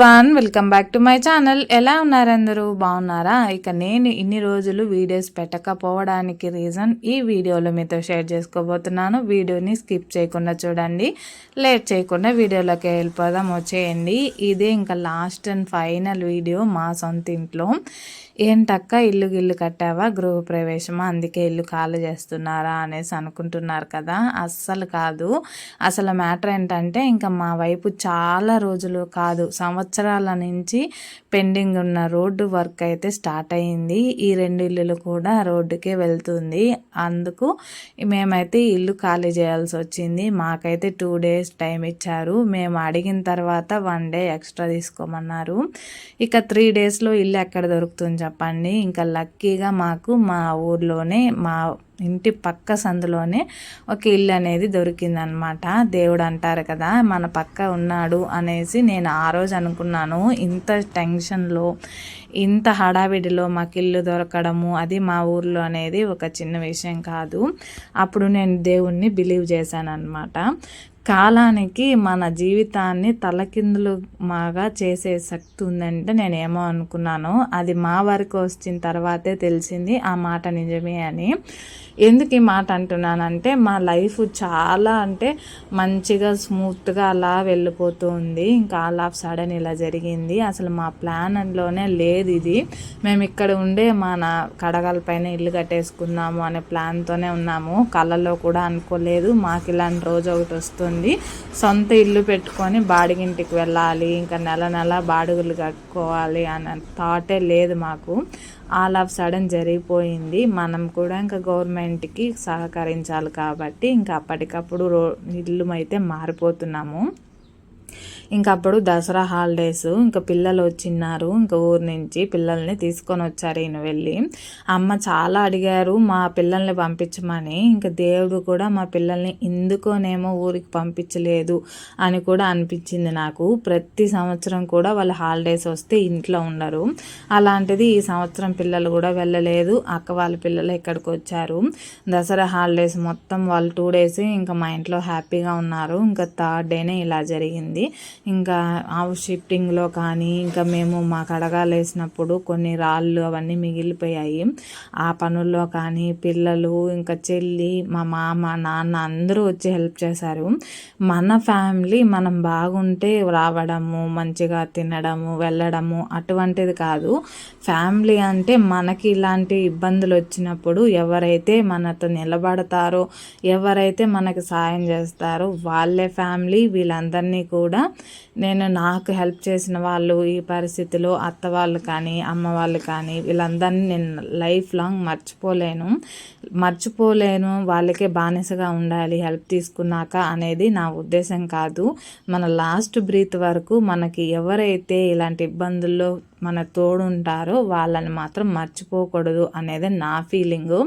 One welcome back to my channel. ఎలా ఉన్నారు అందరూ బాగున్నారా? ఇక నేను ఇన్ని రోజులు వీడియోస్ పెట్టకపోవడానికి రీజన్ ఈ వీడియోలో మీతో షేర్ చేసుకోబోతున్నాను. వీడియోని స్కిప్ చేయకుండా చూడండి. లేట్ చేయకుండా వీడియోలోకి వెళ్ళిపోదాం. వచ్చేయండి. ఇదే ఇంకా లాస్ట్ అండ్ ఫైనల్ వీడియో మా సొంత ఇంట్లో. ఏంటక్క ఇల్లు గిల్లు కట్టావా? గృహప్రవేశమా అందుకే ఇల్లు ఖాళీ చేస్తున్నారా అనేసి అనుకుంటున్నారు కదా. అస్సలు కాదు. అసలు మ్యాటర్ ఏంటంటే ఇంకా మా వైపు చాలా రోజులు కాదు సంవత్సరం సంవత్సరాల నుంచి పెండింగ్ ఉన్న రోడ్డు వర్క్ అయితే స్టార్ట్ అయ్యింది ఈ రెండు ఇల్లులు కూడా రోడ్డుకే వెళ్తుంది. అందుకు మేమైతే ఇల్లు ఖాళీ చేయాల్సి వచ్చింది. మాకైతే టూ డేస్ టైం ఇచ్చారు. మేము అడిగిన తర్వాత వన్ డే ఎక్స్ట్రా తీసుకోమన్నారు. ఇక త్రీ డేస్లో ఇల్లు ఎక్కడ దొరుకుతుంది చెప్పండి. ఇంకా లక్కీగా మాకు మా ఊర్లోనే మా ఇంటి పక్క సందులోనే ఒక ఇల్లు అనేది దొరికిందనమాట. దేవుడు అంటారు కదా మన పక్క ఉన్నాడు అనేసి నేను ఆ రోజు అనుకున్నాను. ఇంత టెన్షన్లో ఇంత హడావిడిలో మాకు ఇల్లు దొరకడము అది మా ఊర్లో అనేది ఒక చిన్న విషయం కాదు. అప్పుడు నేను దేవుణ్ణి బిలీవ్ చేశాను అనమాట కాలానికి మన జీవితాన్ని తలకిందులు మాగా చేసే శక్తి ఉందంటే నేను ఏమో అనుకున్నాను. అది మా వరకు వచ్చిన తర్వాతే తెలిసింది. ఆ మాట నిజమే అని. ఎందుకు ఈ మాట అంటున్నానంటే మా లైఫ్ చాలా అంటే మంచిగా స్మూత్గా అలా వెళ్ళిపోతూ ఉంది. ఇంకా ఆల్ ఆఫ్ సడన్ ఇలా జరిగింది. అసలు మా ప్లాన్లోనే లేదు ఇది. మేము ఇక్కడ ఉండే మన కడగల పైన ఇల్లు కట్టేసుకుందాము అనే ప్లాన్తోనే ఉన్నాము. కళ్ళల్లో కూడా అనుకోలేదు. మాకు ఇలాంటి రోజు ఒకటి వస్తుంది. సొంత ఇల్లు పెట్టుకొని బాడిగింటికి వెళ్ళాలి ఇంకా నెల నెల బాడుగులు కట్టుకోవాలి అనే థాటే లేదు మాకు. ఆల్ ఆఫ్ సడన్ జరిగిపోయింది. మనం కూడా ఇంకా గవర్నమెంట్కి సహకరించాలి కాబట్టి ఇంకా అప్పటికప్పుడు రో ఇల్లు అయితే మారిపోతున్నాము. ఇంకా అప్పుడు దసరా హాలిడేస్ ఇంకా పిల్లలు వచ్చిన్నారు ఇంకా ఊరు నుంచి పిల్లల్ని తీసుకొని వచ్చారు ఈయన వెళ్ళి. అమ్మ చాలా అడిగారు మా పిల్లల్ని పంపించమని. ఇంకా దేవుడు కూడా మా పిల్లల్ని ఎందుకోనేమో ఊరికి పంపించలేదు అని కూడా అనిపించింది నాకు. ప్రతి సంవత్సరం కూడా వాళ్ళ హాలిడేస్ వస్తే ఇంట్లో ఉండరు. అలాంటిది ఈ సంవత్సరం పిల్లలు కూడా వెళ్ళలేదు అక్క వాళ్ళ పిల్లలు ఇక్కడికి వచ్చారు. దసరా హాలిడేస్ మొత్తం వాళ్ళు టూ డేస్ ఇంకా మా ఇంట్లో హ్యాపీగా ఉన్నారు. ఇంకా థర్డ్ డేనే ఇలా జరిగింది. ఇంకా హౌస్ షిఫ్టింగ్లో కానీ ఇంకా మేము మా కడగాలేసినప్పుడు కొన్ని రాళ్ళు అవన్నీ మిగిలిపోయాయి. ఆ పనుల్లో కానీ పిల్లలు ఇంకా చెల్లి మా మామ నాన్న అందరూ వచ్చి హెల్ప్ చేశారు. మన ఫ్యామిలీ మనం బాగుంటే రావడము మంచిగా తినడము వెళ్ళడము అటువంటిది కాదు. ఫ్యామిలీ అంటే మనకి ఇలాంటి ఇబ్బందులు వచ్చినప్పుడు ఎవరైతే మనతో నిలబడతారో ఎవరైతే మనకి సాయం చేస్తారో వాళ్ళే ఫ్యామిలీ. వీళ్ళందరినీ కూడా నేను నాకు హెల్ప్ చేసిన వాళ్ళు ఈ పరిస్థితిలో అత్త వాళ్ళు కానీ అమ్మ వాళ్ళు కానీ వీళ్ళందరినీ నేను లైఫ్ లాంగ్ మర్చిపోలేను. మర్చిపోలేను. వాళ్ళకే బానిసగా ఉండాలి. హెల్ప్ తీసుకున్నాక అనేది నా ఉద్దేశం కాదు. మన లాస్ట్ బ్రీత్ వరకు మనకి ఎవరైతే ఇలాంటి ఇబ్బందుల్లో మన తోడుంటారో వాళ్ళని మాత్రం మర్చిపోకూడదు అనేది నా ఫీలింగు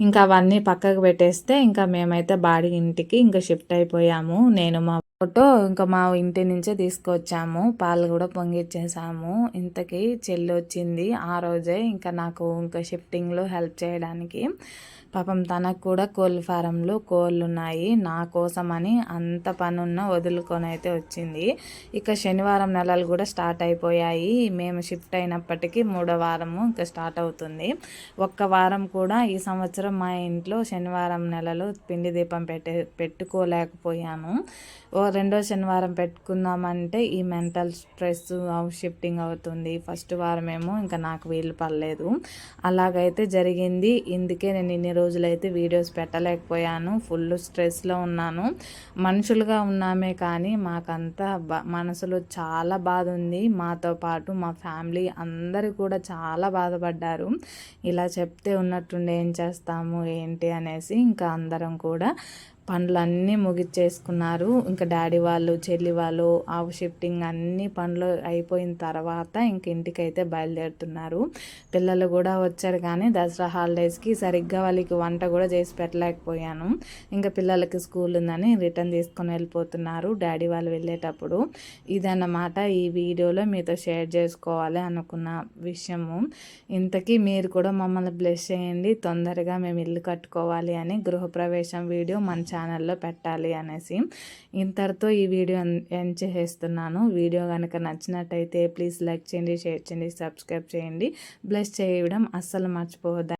ఇంకా అవన్నీ పక్కకు పెట్టేస్తే ఇంకా మేమైతే బాడీ ఇంటికి ఇంకా షిఫ్ట్ అయిపోయాము. నేను మా ఫోటో ఇంకా మా ఇంటి నుంచే తీసుకొచ్చాము. పాలు కూడా పొంగిచ్చేసాము. ఇంతకీ చెల్లి వచ్చింది ఆ రోజే ఇంకా నాకు ఇంకా షిఫ్టింగ్లో హెల్ప్ చేయడానికి. పాపం తనకు కూడా కోళ్ళ ఫారంలో కోళ్ళు ఉన్నాయి నా కోసమని అంత పనున్న వదులుకొని అయితే వచ్చింది. ఇక శనివారం నెలలు కూడా స్టార్ట్ అయిపోయాయి. మేము షిఫ్ట్ అయినప్పటికీ మూడో వారము ఇంకా స్టార్ట్ అవుతుంది. ఒక్క వారం కూడా ఈ సంవత్సరం మా ఇంట్లో శనివారం నెలలో పిండి దీపం పెట్టే పెట్టుకోలేకపోయాను ఓ రెండో శనివారం పెట్టుకుందామంటే ఈ మెంటల్ స్ట్రెస్ షిఫ్టింగ్ అవుతుంది. ఫస్ట్ వారం ఏమో ఇంకా నాకు వీలు పడలేదు. అలాగైతే జరిగింది. ఇందుకే నేను ఇన్ని రోజులైతే వీడియోస్ పెట్టలేకపోయాను. ఫుల్ స్ట్రెస్లో ఉన్నాను. మనుషులుగా ఉన్నామే కానీ మాకంతా మనసులో చాలా బాధ ఉంది మాతో పాటు మా ఫ్యామిలీ అందరూ కూడా చాలా బాధపడ్డారు. ఇలా చెప్తే ఉన్నట్టుండి ఏం చేస్తాము ఏంటి అనేసి ఇంకా అందరం కూడా పనులన్నీ ముగిచ్చేసుకున్నారు. ఇంకా డాడీ వాళ్ళు చెల్లి వాళ్ళు ఆవు షిఫ్టింగ్ అన్ని పనులు అయిపోయిన తర్వాత ఇంక ఇంటికైతే బయలుదేరుతున్నారు. పిల్లలు కూడా వచ్చారు కానీ దసరా హాలిడేస్కి సరిగ్గా వాళ్ళకి వంట కూడా చేసి పెట్టలేకపోయాను. ఇంకా పిల్లలకి స్కూల్ ఉందని రిటర్న్ తీసుకొని వెళ్ళిపోతున్నారు డాడీ వాళ్ళు వెళ్ళేటప్పుడు. ఇదన్నమాట ఈ వీడియోలో మీతో షేర్ చేసుకోవాలి అనుకున్న విషయము. ఇంతకీ మీరు కూడా మమ్మల్ని బ్లెస్ చేయండి. తొందరగా మేము ఇల్లు కట్టుకోవాలి అని గృహప్రవేశం వీడియో మంచి ఛానల్లో పెట్టాలి అనేసి ఇంతటితో ఈ వీడియో ఎండ్ చేసేస్తున్నాను. వీడియో కనుక నచ్చినట్టయితే ప్లీజ్ లైక్ చేయండి షేర్ చేయండి సబ్స్క్రైబ్ చేయండి. బ్లెస్ చేయడం అస్సలు మర్చిపోవద్దు